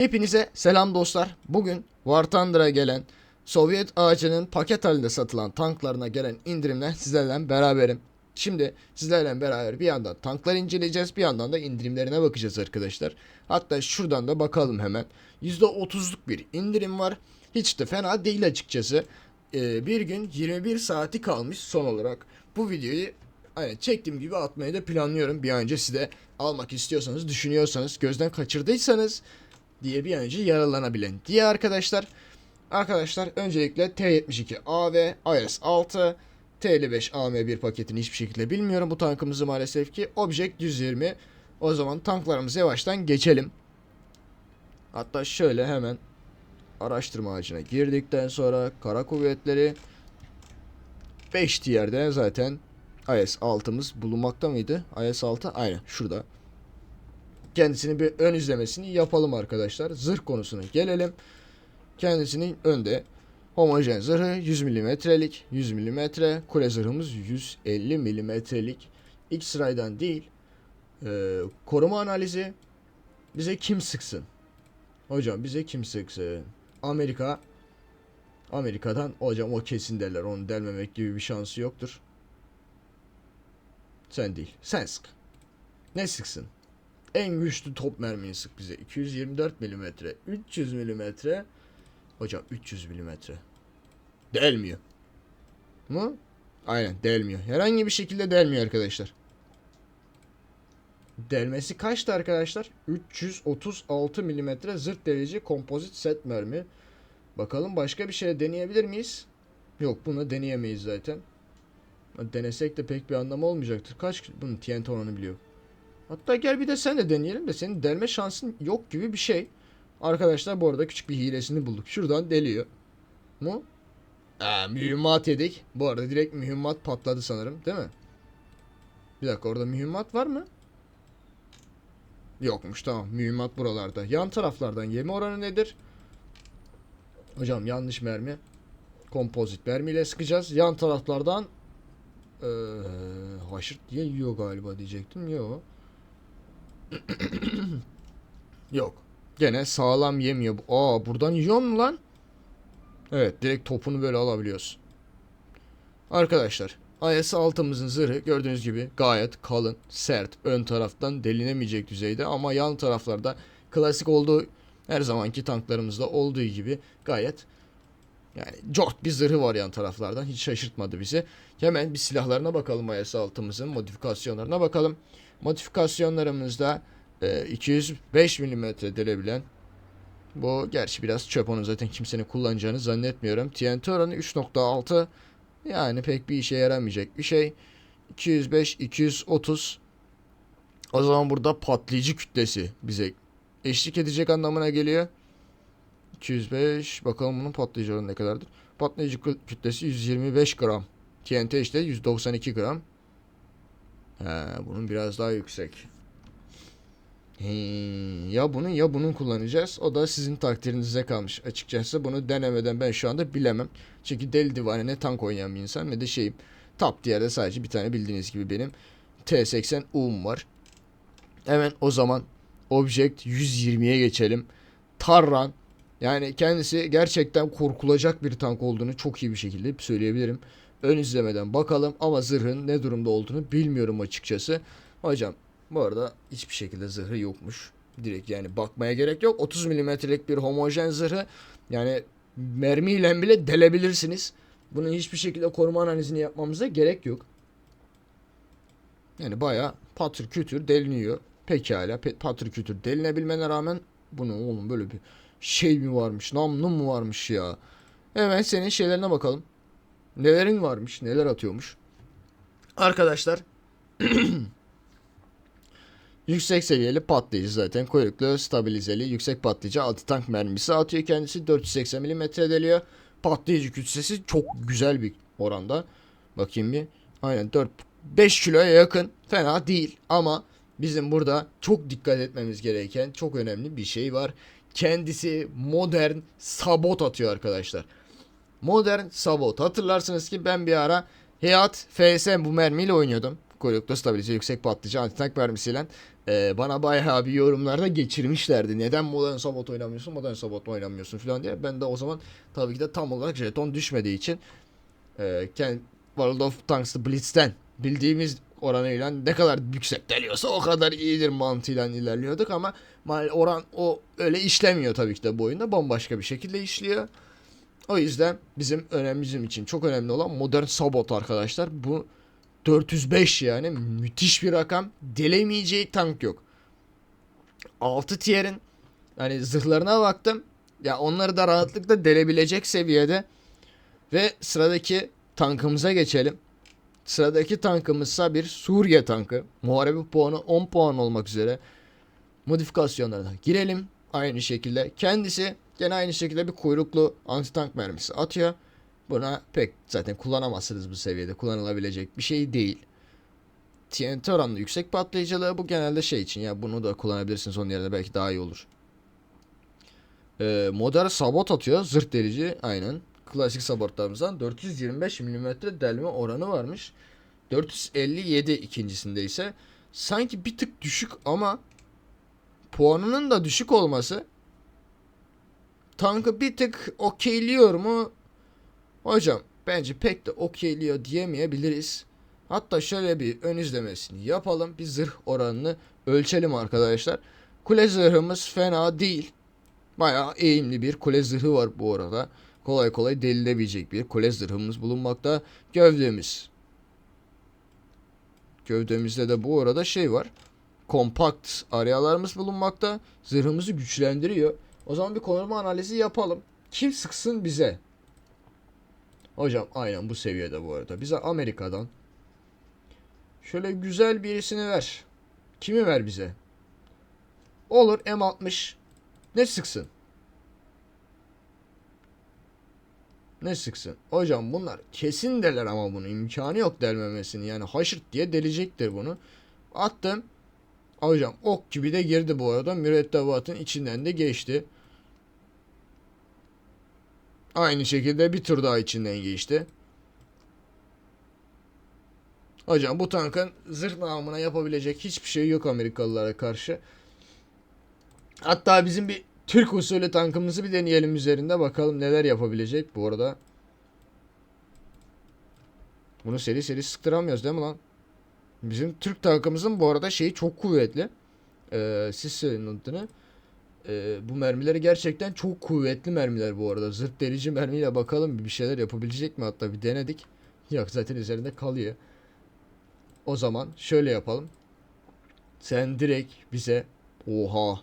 Hepinize selam dostlar. Bugün War Thunder'a gelen Sovyet ağacının paket halinde satılan tanklarına gelen indirimle sizlerle beraberim. Şimdi sizlerle beraber bir yandan tanklar inceleyeceğiz bir yandan da indirimlerine bakacağız arkadaşlar. Hatta şuradan da bakalım hemen. %30'luk bir indirim var. Hiç de fena değil açıkçası. Ee, bir gün 21 saati kalmış son olarak. Bu videoyu Aynen çektiğim gibi atmayı da planlıyorum. Bir an önce size almak istiyorsanız, düşünüyorsanız, gözden kaçırdıysanız diye bir an önce yararlanabilen diye arkadaşlar. Arkadaşlar öncelikle T72 AV, IS-6, TL5 AM1 paketini hiçbir şekilde bilmiyorum bu tankımızı maalesef ki. Object 120. O zaman tanklarımıza yavaştan geçelim. Hatta şöyle hemen araştırma ağacına girdikten sonra kara kuvvetleri 5 tier'de zaten IS-6'mız bulunmakta mıydı? IS-6 aynen şurada. Kendisini bir ön izlemesini yapalım arkadaşlar. Zırh konusuna gelelim. Kendisinin önde. Homojen zırhı 100 milimetrelik 100 milimetre. Kule zırhımız 150 milimetrelik. X-Ray'dan değil Ee, koruma analizi. Bize kim sıksın? Hocam bize kim sıksın? Amerika. Amerika'dan hocam o kesin derler. Onu delmemek gibi bir şansı yoktur. Sen değil. Sen sık. Ne sıksın en güçlü top mermiyi sık bize 224 milimetre 300 milimetre Hocam 300 milimetre. Delmiyor. Mu? Aynen delmiyor. Herhangi bir şekilde delmiyor arkadaşlar. Delmesi kaçtı arkadaşlar? 336 milimetre zırt delici kompozit set mermi. Bakalım başka bir şey deneyebilir miyiz? Yok bunu deneyemeyiz zaten. Denesek de pek bir anlamı olmayacaktır. Kaç bunun TNT oranı biliyor. Hatta gel bir de sen de deneyelim de senin delme şansın yok gibi bir şey. Arkadaşlar bu arada küçük bir hilesini bulduk. Şuradan deliyor. Mu? Aa, mühimmat yedik. Bu arada direkt mühimmat patladı sanırım. Değil mi? Bir dakika orada mühimmat var mı? Yokmuş tamam. Mühimmat buralarda. Yan taraflardan yeme oranı nedir? Hocam yanlış mermi. Kompozit mermiyle sıkacağız. Yan taraflardan ee, haşırt diye yiyor galiba diyecektim. Yok. Yok. Gene sağlam yemiyor. Aa buradan yiyor mu lan? Evet direkt topunu böyle alabiliyorsun. Arkadaşlar IS-6'mızın zırhı gördüğünüz gibi gayet kalın, sert, ön taraftan delinemeyecek düzeyde ama yan taraflarda klasik olduğu her zamanki tanklarımızda olduğu gibi gayet yani cort bir zırhı var yan taraflardan hiç şaşırtmadı bizi. Hemen bir silahlarına bakalım IS-6'mızın modifikasyonlarına bakalım. Modifikasyonlarımızda e, 205 mm delebilen bu gerçi biraz çöp onu zaten kimsenin kullanacağını zannetmiyorum. TNT oranı 3.6 yani pek bir işe yaramayacak bir şey. 205 230 o zaman burada patlayıcı kütlesi bize eşlik edecek anlamına geliyor. 205 bakalım bunun patlayıcı oranı ne kadardır? Patlayıcı kü- kütlesi 125 gram. TNT işte 192 gram. He, bunun biraz daha yüksek. He, ya bunun ya bunun kullanacağız. O da sizin takdirinize kalmış. Açıkçası bunu denemeden ben şu anda bilemem. Çünkü deli divane ne tank oynayan bir insan ne de şeyim. Top diğerde sadece bir tane bildiğiniz gibi benim T80 U'm var. Hemen o zaman Object 120'ye geçelim. Tarran yani kendisi gerçekten korkulacak bir tank olduğunu çok iyi bir şekilde söyleyebilirim. Ön izlemeden bakalım ama zırhın ne durumda olduğunu bilmiyorum açıkçası. Hocam bu arada hiçbir şekilde zırhı yokmuş. Direkt yani bakmaya gerek yok. 30 milimetrelik bir homojen zırhı yani mermiyle bile delebilirsiniz. Bunun hiçbir şekilde koruma analizini yapmamıza gerek yok. Yani bayağı patır kütür deliniyor. Pekala pe- patır kütür delinebilmene rağmen bunu oğlum böyle bir şey mi varmış namlu mu varmış ya. Hemen senin şeylerine bakalım. Nelerin varmış neler atıyormuş. Arkadaşlar Yüksek seviyeli patlayıcı zaten. Kuyruklu, stabilizeli, yüksek patlayıcı altı tank mermisi atıyor kendisi. 480 mm deliyor. Patlayıcı kütlesi çok güzel bir oranda. Bakayım bir. Aynen 4 5 kiloya yakın. Fena değil ama bizim burada çok dikkat etmemiz gereken çok önemli bir şey var. Kendisi modern sabot atıyor arkadaşlar. Modern sabot. Hatırlarsınız ki ben bir ara Hayat FSM bu mermiyle oynuyordum. Kuyruklu stabilize yüksek patlayıcı antitank mermisiyle. e, bana bayağı bir yorumlarda geçirmişlerdi. Neden Modern Sabot oynamıyorsun, Modern Sabot oynamıyorsun falan diye. Ben de o zaman tabii ki de tam olarak jeton düşmediği için e, World of Tanks'ı Blitz'ten bildiğimiz oranıyla ne kadar yüksek deliyorsa o kadar iyidir mantığıyla ilerliyorduk ama oran o öyle işlemiyor tabii ki de bu oyunda bambaşka bir şekilde işliyor. O yüzden bizim önemli için çok önemli olan modern sabot arkadaşlar. Bu 405 yani müthiş bir rakam. Delemeyeceği tank yok. 6 tier'in hani zırhlarına baktım. Ya onları da rahatlıkla delebilecek seviyede. Ve sıradaki tankımıza geçelim. Sıradaki tankımızsa bir Suriye tankı. Muharebe puanı 10 puan olmak üzere. Modifikasyonlarına girelim. Aynı şekilde kendisi gene aynı şekilde bir kuyruklu anti tank mermisi atıyor. Buna pek zaten kullanamazsınız bu seviyede. Kullanılabilecek bir şey değil. TNT oranlı yüksek patlayıcılığı bu genelde şey için ya bunu da kullanabilirsiniz onun yerine belki daha iyi olur. Ee, modern sabot atıyor. Zırh delici aynen. Klasik sabotlarımızdan 425 mm delme oranı varmış. 457 ikincisinde ise sanki bir tık düşük ama puanının da düşük olması tankı bir tık okeyliyor mu? Hocam bence pek de okeyliyor diyemeyebiliriz. Hatta şöyle bir ön izlemesini yapalım. Bir zırh oranını ölçelim arkadaşlar. Kule zırhımız fena değil. Bayağı eğimli bir kule zırhı var bu arada. Kolay kolay delilebilecek bir kule zırhımız bulunmakta. Gövdemiz. Gövdemizde de bu arada şey var. Kompakt arayalarımız bulunmakta. Zırhımızı güçlendiriyor. O zaman bir konurma analizi yapalım. Kim sıksın bize? Hocam aynen bu seviyede bu arada. Bize Amerika'dan şöyle güzel birisini ver. Kimi ver bize? Olur M60. Ne sıksın? Ne sıksın? Hocam bunlar kesin deler ama bunu imkanı yok delmemesini. Yani haşırt diye delecektir bunu. Attım. Hocam ok gibi de girdi bu arada. Mürettebatın içinden de geçti. Aynı şekilde bir tur daha içinden geçti. Hocam bu tankın zırh namına yapabilecek hiçbir şey yok Amerikalılara karşı. Hatta bizim bir Türk usulü tankımızı bir deneyelim üzerinde bakalım neler yapabilecek bu arada. Bunu seri seri sıktıramıyoruz değil mi lan? Bizim Türk tankımızın bu arada şeyi çok kuvvetli. Ee, siz söyleyin adını. Ee, bu mermileri gerçekten çok kuvvetli mermiler bu arada. Zırt delici mermiyle bakalım bir şeyler yapabilecek mi hatta bir denedik. Yok zaten üzerinde kalıyor. O zaman şöyle yapalım. Sen direkt bize oha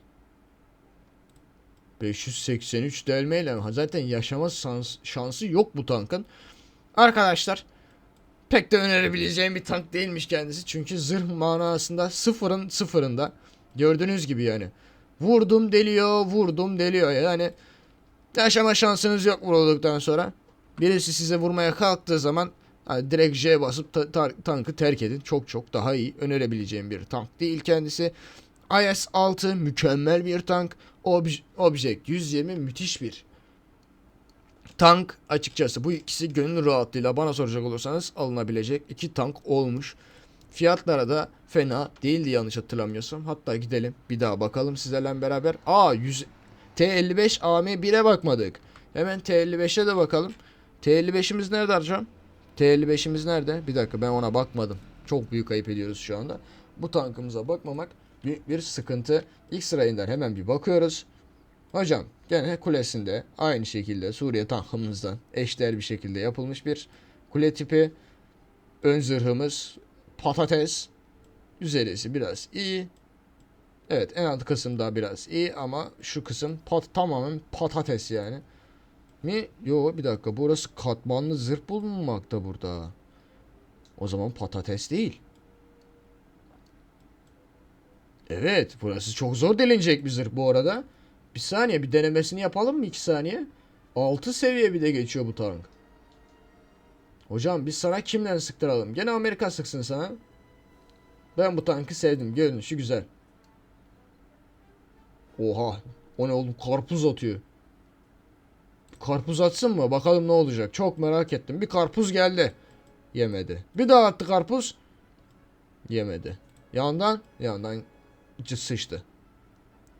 583 delmeyle zaten yaşama şans, şansı yok bu tankın. Arkadaşlar pek de önerebileceğim bir tank değilmiş kendisi. Çünkü zırh manasında sıfırın sıfırında. Gördüğünüz gibi yani. Vurdum deliyor, vurdum deliyor. Yani yaşama şansınız yok vurulduktan sonra. Birisi size vurmaya kalktığı zaman hani direkt J basıp ta- ta- tankı terk edin. Çok çok daha iyi önerebileceğim bir tank değil kendisi. IS-6 mükemmel bir tank. Obj Object 120 müthiş bir tank. Açıkçası bu ikisi gönül rahatlığıyla bana soracak olursanız alınabilecek iki tank olmuş. Fiyatlara da fena değildi yanlış hatırlamıyorsam. Hatta gidelim bir daha bakalım sizlerle beraber. Aa 100 T55 AM1'e bakmadık. Hemen T55'e de bakalım. T55'imiz nerede hocam? T55'imiz nerede? Bir dakika ben ona bakmadım. Çok büyük ayıp ediyoruz şu anda. Bu tankımıza bakmamak büyük bir sıkıntı. İlk sırayından hemen bir bakıyoruz. Hocam gene kulesinde aynı şekilde Suriye tankımızdan eşdeğer bir şekilde yapılmış bir kule tipi. Ön zırhımız patates. Üzerisi biraz iyi. Evet en alt kısım da biraz iyi ama şu kısım pat tamamen patates yani. Mi? Yo bir dakika burası katmanlı zırh bulunmakta burada. O zaman patates değil. Evet burası çok zor delinecek bir zırh bu arada. Bir saniye bir denemesini yapalım mı 2 saniye? 6 seviye bir de geçiyor bu tank. Hocam biz sana kimden sıktıralım? Gene Amerika sıksın sana. Ben bu tankı sevdim. Görünüşü güzel. Oha. O ne oğlum? Karpuz atıyor. Karpuz atsın mı? Bakalım ne olacak. Çok merak ettim. Bir karpuz geldi. Yemedi. Bir daha attı karpuz. Yemedi. Yandan. Yandan. içi sıçtı.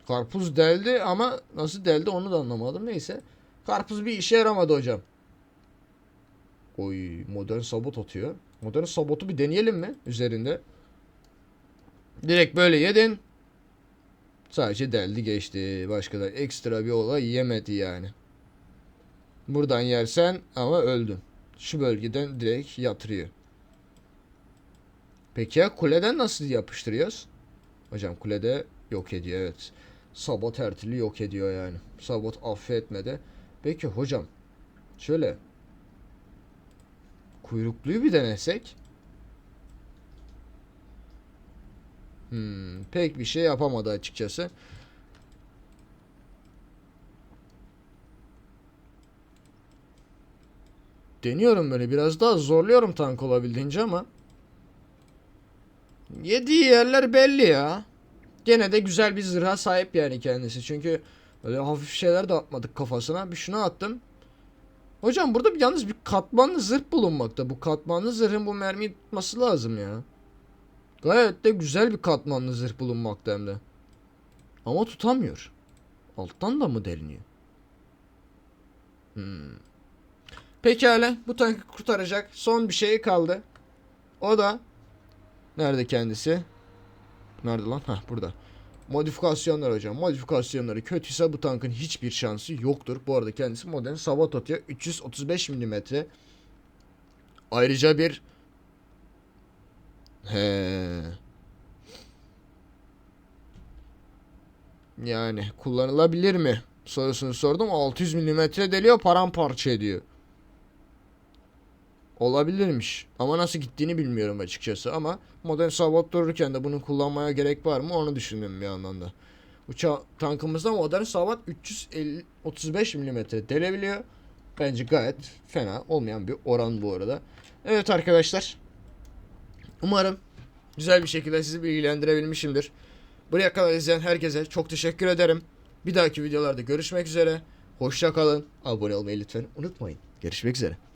Karpuz deldi ama nasıl deldi onu da anlamadım. Neyse. Karpuz bir işe yaramadı hocam. Oy modern sabot atıyor. Modern sabotu bir deneyelim mi üzerinde? Direkt böyle yedin. Sadece deldi geçti. Başka da ekstra bir olay yemedi yani. Buradan yersen ama öldün. Şu bölgeden direkt yatırıyor. Peki ya kuleden nasıl yapıştırıyoruz? Hocam kulede yok ediyor evet. Sabot her yok ediyor yani. Sabot affetmedi. Peki hocam şöyle kuyrukluyu bir denesek. Hmm, pek bir şey yapamadı açıkçası. Deniyorum böyle biraz daha zorluyorum tank olabildiğince ama yediği yerler belli ya. Gene de güzel bir zırha sahip yani kendisi. Çünkü öyle hafif şeyler de atmadık kafasına. Bir şuna attım. Hocam burada bir, yalnız bir katmanlı zırh bulunmakta. Bu katmanlı zırhın bu mermiyi tutması lazım ya. Gayet de güzel bir katmanlı zırh bulunmakta hem de. Ama tutamıyor. Alttan da mı deliniyor? Hmm. Pekala bu tankı kurtaracak son bir şey kaldı. O da nerede kendisi? Nerede lan? Hah burada. Modifikasyonlar hocam. Modifikasyonları kötüyse bu tankın hiçbir şansı yoktur. Bu arada kendisi modern sabat atıyor. 335 mm. Ayrıca bir He. Yani kullanılabilir mi? Sorusunu sordum. 600 mm deliyor paramparça ediyor. Olabilirmiş. Ama nasıl gittiğini bilmiyorum açıkçası. Ama modern sabot dururken de bunu kullanmaya gerek var mı onu düşündüm bir yandan da. Uça tankımızda modern sabat 335 mm delebiliyor. Bence gayet fena olmayan bir oran bu arada. Evet arkadaşlar. Umarım güzel bir şekilde sizi bilgilendirebilmişimdir. Buraya kadar izleyen herkese çok teşekkür ederim. Bir dahaki videolarda görüşmek üzere. Hoşça kalın. Abone olmayı lütfen unutmayın. Görüşmek üzere.